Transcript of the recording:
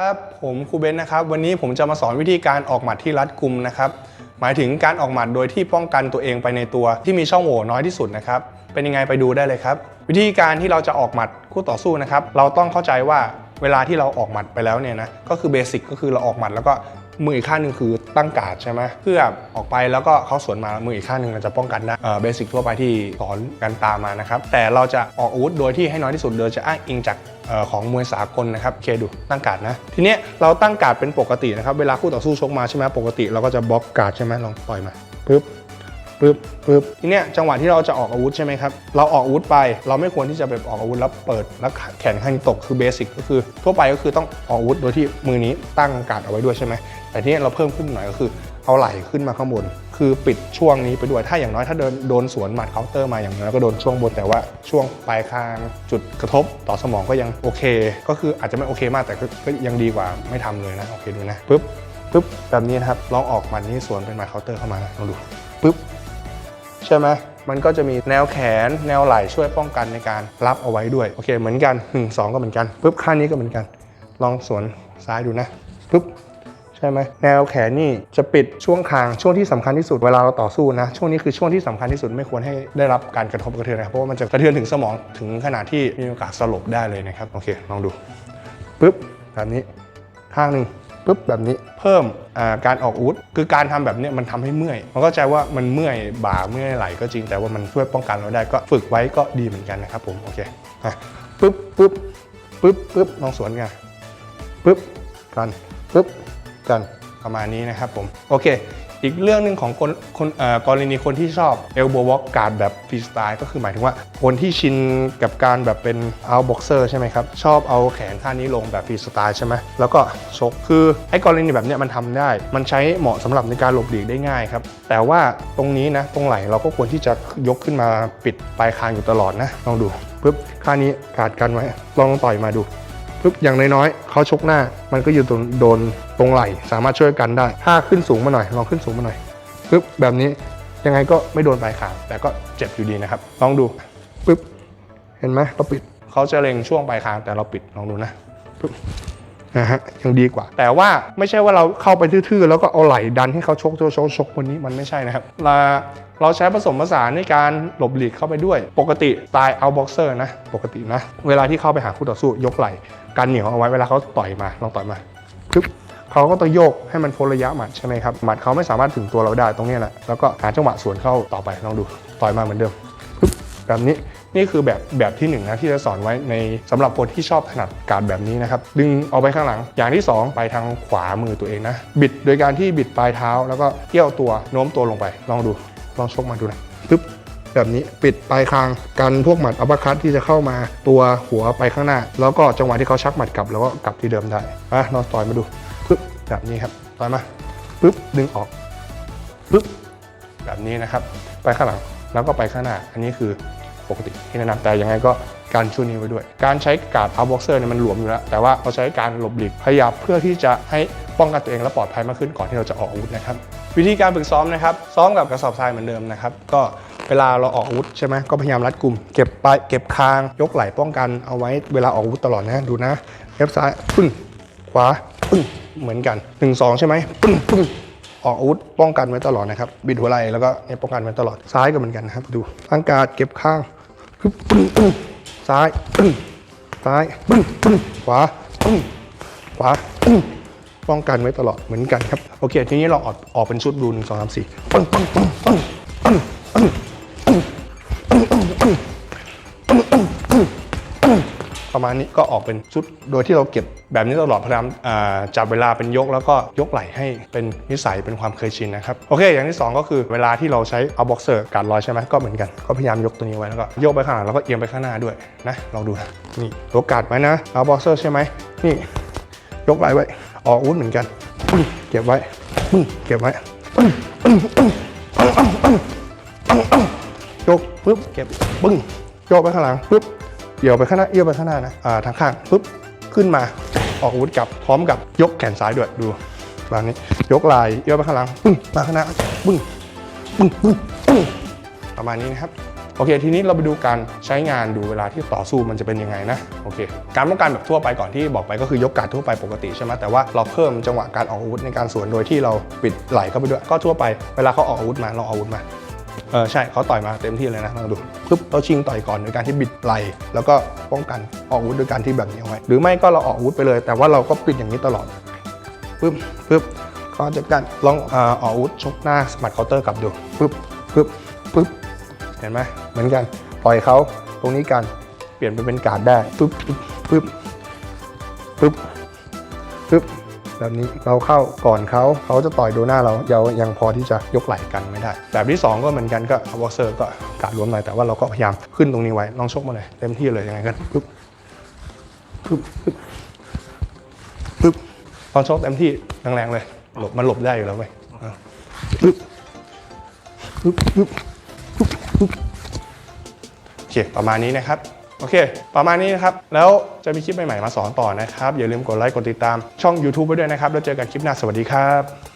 ครับผมครูเบนนะครับวันนี้ผมจะมาสอนวิธีการออกหมัดที่รัดกุมนะครับหมายถึงการออกหมัดโดยที่ป้องกันตัวเองไปในตัวที่มีช่องโหว่น้อยที่สุดนะครับเป็นยังไงไปดูได้เลยครับ วิธีการที่เราจะออกหมัดคู่ต่อสู้นะครับเราต้องเข้าใจว่าเวลาที่เราออกหมัดไปแล้วเนี่ยนะก็คือเบสิกก็คือเราออกหมัดแล้วก็ มืออีกข้างหนึ่งคือตั้งการ์ดใช่ไหมเพื่อออกไปแล้วก็เขาสวนมามืออีกข้างหนึ่งเราจะป้องกันได้เบสิกทั่วไปที่สอนกันตามมานะครับ แต่เราจะออกอาวุธโดยที่ให้น้อยที่สุดโดยจะอ้างอิงจากออของมวยสากลนะครับเคดูตั้งการ์ดนะ ทีเนี้ยเราตั้งการ์ดเป็นปกตินะครับ เวลาคู่ต่อสู้ชกมาใช่ไหมปกติเราก็จะบล็อกการ์ดใช่ไหมลองปล่อยมาปึ๊บ ปึ๊บปึ๊บทีเนี้ยจังหวะที่เราจะออกอาวุธใช่ไหมครับ เราออกอาวุธไป เราไม่ควรที่จะไปออกอาวุธแล้วเปิดแล้วแขนข้างตกคือเบสิกก็คือ ทั่วไปก็คือต้องออกอาวุธโดยที่มือนี้ตั้งการ์ดเอาไว้ด้วยใช่ไหมแต่ทีเนี้ยเราเพิ่มขึ้นหน่อยก็คือเอาไหล่ขึ้นมาข้างบน คือปิดช่วงนี้ไปด้วย ถ้าอย่างน้อยถ้าเดินโดนสวนหมัดเคาน์เตอร์มาอย่างน้อยก็โดนช่วงบนแต่ว่าช่วงปลายคางจุดกระทบต่อสมองก็ยังโอเค ก็คืออาจจะไม่โอเคมากแต่ก็ยังดีกว่าไม่ทำเลยนะโอเคดูนะปึ๊บปึ๊บแบบนี้นะครับลองออกหมัดนี้สวนเป็นหมัดเคาน์เตอร์เข้ามาลองดูปึ๊บ ใช่ไหมมันก็จะมีแนวแขนแนวไหล่ช่วยป้องกันในการรับเอาไว้ด้วย โอเค เหมือนกัน 1 2 ก็เหมือนกันปึ๊บข้างนี้ก็เหมือนกัน ลองสวนซ้ายดูนะปึ๊บใช่ไหมแนวแขนนี่จะปิดช่วงคางช่วงที่สำคัญที่สุดเวลาเราต่อสู้นะ ช่วงนี้คือช่วงที่สำคัญที่สุดไม่ควรให้ได้รับการกระทบกระเทือนนะครับเพราะว่ามันจะกระเทือนถึงสมองถึงขนาดที่มีโอกาสสลบได้เลยนะครับโอเคลองดูปึ๊บแบบนี้ข้างหนึ่ง ปุ๊บแบบนี้เพิ่มการออกอุดคือการทำแบบนี้มันทำให้เมื่อย มันก็ใจว่ามันเมื่อยบ่าเมื่อยไหล่ก็จริงแต่ว่ามันช่วยป้องกันเราได้ก็ฝึกไว้ก็ดีเหมือนกันนะครับผมโอเคปุ๊บปุ๊บปุ๊บปุ๊บลองสวนกันปุ๊บกันปุ๊บกันประมาณนี้นะครับผมโอเค อีกเรื่องหนึ่งของคนคนกรณีคนที่ชอบเอลโบวอ k การ์ดแบบฟรีสไตล์ก็คือหมายถึงว่าคนที่ชินกับการแบบเป็นเอาบ็อกเซอร์ใช่ไหมครับ ชอบเอาแขนข้านี้ลงแบบฟรีสไตล์ใช่ไหมแล้วก็ชกคือไอ้กรณีแบบเนี้ยมันทำได้ มันใช้เหมาะสำหรับในการหลบหลีกได้ง่ายครับ แต่ว่าตรงนี้นะตรงไหลเราก็ควรที่จะยกขึ้นมาปิดปลายคางอยู่ตลอดนะลองดูปึ๊บข้านี้การ์ดกันไว้ลองต่อยมาดู ปุ๊บอย่างน้อยๆเขาชกหน้า มันก็อยู่ตรงโดนตรงไหล่สามารถช่วยกันได้ ถ้าขึ้นสูงมาหน่อยลองขึ้นสูงมาหน่อยปุ๊บแบบนี้ยังไงก็ไม่โดนปลายขางแต่ก็เจ็บอยู่ดีนะครับลองดูปุ๊บเห็นไหมเราปิดเขาจะเล็งช่วงปลายคางแต่เราปิดลองดูนะปุ๊บ นะฮะยังดีกว่า แต่ว่าไม่ใช่ว่าเราเข้าไปทื่อๆ แล้วก็เอาไหล่ดันให้เขาชกชกชกชกวันนี้มันไม่ใช่นะครับเราเราใช้ผสมผสานในการหลบหลีกเข้าไปด้วย ปกติสไตล์เอาบ็อกเซอร์นะ ปกตินะ เวลาที่เข้าไปหาคู่ต่อสู้ยกไหล่กันเหนียวเอาไว้เวลาเขาต่อยมาลองต่อยมาปึ๊บเขาก็ต้องโยกให้มันพ้นระยะหมัดใช่ไหมครับหมัดเขาไม่สามารถถึงตัวเราได้ตรงนี้แหละแล้วก็หาจังหวะสวนเข้าต่อไปลองดูต่อยมาเหมือนเดิมปึ๊บแบบนี้ นี่คือแบบแบบที่หนึ่งนะที่จะสอนไว้ในสำหรับคนที่ชอบถนัดการแบบนี้นะครับ ดึงเอาไปข้างหลัง อย่างที่สองไปทางขวามือตัวเองนะ บิดโดยการที่บิดปลายเท้า แล้วก็เอี้ยวตัวโน้มตัวลงไป ลองดู ลองชกมาดูนะปึ๊บแบบนี้ปิดปลายคางกันพวกหมัดอัปคัตที่จะเข้ามาตัวหัวไปข้างหน้า แล้วก็จังหวะที่เขาชักหมัดกลับ แล้วก็กลับที่เดิมได้อะลองต่อยมาดูปึ๊บแบบนี้ครับต่อยมาปึ๊บดึงออกปึ๊บแบบนี้นะครับ ไปข้างหลังแล้วก็ไปข้างหน้า อันนี้คือ ปกติที่แนะนำแต่ยังไงก็การช่วยนี้ไว้ด้วย การใช้การ์ดเอาบ็อกเซอร์เนี่ยมันหลวมอยู่แล้ว แต่ว่าเราใช้การหลบหลีกพยายามเพื่อที่จะให้ป้องกันตัวเองและปลอดภัยมากขึ้นก่อนที่เราจะออกอาวุธนะครับ วิธีการฝึกซ้อมนะครับ ซ้อมกับกระสอบทรายเหมือนเดิมนะครับ ก็เวลาเราออกอาวุธใช่ไหมก็พยายามรัดกลุ่มเก็บปลายเก็บคาง ยกไหล่ป้องกันเอาไว้เวลาออกอาวุธตลอดนะดูนะเล็บซ้ายปึ้งขวาปึ้งเหมือนกัน1นสองใช่ไหมปึ้งปึ้ง ออกอาวุธป้องกันไว้ตลอดนะครับ บิดหัวไหล่แล้วก็เนี่ยป้องกันไว้ตลอด ซ้ายก็เหมือนกันนะครับ ดูตั้งการดเก็บข้างปึ้งปึ้งปึ้งซ้ายปึ้งซ้ายปึ้งปึ้งขวาปึ้งขวาปึ้งป้องกันไว้ตลอดเหมือนกันครับ โอเค ทีนี้เราออกออกเป็นชุดดูหนึ่งสองสามสี่ปึ้งปึ้งปึ้งปึ้งปึ้งปึ้ง มาณนี้ก็ออกเป็นชุด โดยที่เราเก็บแบบนี้ตลอดพยายามจับเวลาเป็นยกแล้วก็ยกไหล่ให้เป็นนิสัยเป็นความเคยชินนะครับโอเค อย่างที่ 2 ก็คือเวลาที่เราใช้เอาบ็อกเซอร์การลอยใช่ไหมก็เหมือนกันก็พยายามยกตัวนี้ไว้แล้วก็ยกไปข้างหลังแล้วก็เอียงไปข้างหน้าด้วยนะลองดูนะนี่ยกการไหมนะเอาบ็อกเซอร์ใช่ไหมนี่ยกไหล่ไว้ออกอุ้นเหมือนกันเก็บไว้เก็บไว้ยกปึ๊บเก็บปึ้งยกไปข้างหลังปึ๊บ เดี่ยวไปข้างหน้าเอี้ยวไปข้างหน้านะอ่าทางข้างปึ๊บขึ้นมาออกอาวุธกลับพร้อมกับยกแขนซ้ายด้วยดูแบบนี้ยกไหลเอี้ยวไปข้างหลังปึ้งมาข้างหน้าปึ้งปึ้งปึ้งปึ้งประมาณนี้นะครับโอเค ทีนี้เราไปดูการใช้งานดูเวลาที่ต่อสู้มันจะเป็นยังไงนะโอเค การป้องกันแบบทั่วไปก่อนที่บอกไปก็คือยกการดทั่วไปปกติใช่ไหมแต่ว่าเราเพิ่มจังหวะการออกอาวุธในการสวนโดยที่เราปิดไหลเข้าไปด้วยก็ทั่วไปเวลาเขาออกอาวุธมาเราออกอาวุธมา เออใช่เขาต่อยมาเต็มที่เลยนะลองดูปุ๊บเราชิงต่อยก่อนโดยการที่บิดไหลแล้วก็ป้องกันออกอาวุธโดยการที่แบบนี้เอาไว้หรือไม่ก็เราออกอาวุธไปเลย แต่ว่าเราก็ปิดอย่างนี้ตลอดปึ๊บปึ๊บก็จะกันลองเอ่อออกอาวุธชกหน้าสมัดเคาน์เตอร์กลับดูปึ๊บปึ๊บปึ๊บเห็นไหมเหมือนกันปล่อยเขาตรงนี้กันเปลี่ยนไปเป็นการ์ดได้ปึ๊บปึ๊บปึ๊บปึ๊บปึ๊บ แบบนี้เราเข้าก่อนเขาเขาจะต่อยโดนหน้าเราเรายังพอที่จะยกไหล่กันไม่ได้ แบบที่ 2 ก็เหมือนกันก็วอเซอร์ก็การรวมหน่อยแต่ว่าเราก็พยายามขึ้นตรงนี้ไว้ลองชกมาเลยเต็มที่เลยยังไงกันปึ๊บปึ๊บปึ๊บปึ๊บลองชกเต็มที่แรงๆเลยหลบมันหลบได้อยู่แล้วเว้ยอะปึ๊บปึ๊บปึ๊บปึ๊บปึ๊บโอเค ประมาณนี้นะครับ โอเค ประมาณนี้นะครับ แล้วจะมีคลิปใหม่ๆมาสอนต่อนะครับ อย่าลืมกดไลค์กดติดตามช่อง YouTube ไว้ด้วยนะครับ แล้วเจอกันคลิปหน้าสวัสดีครับ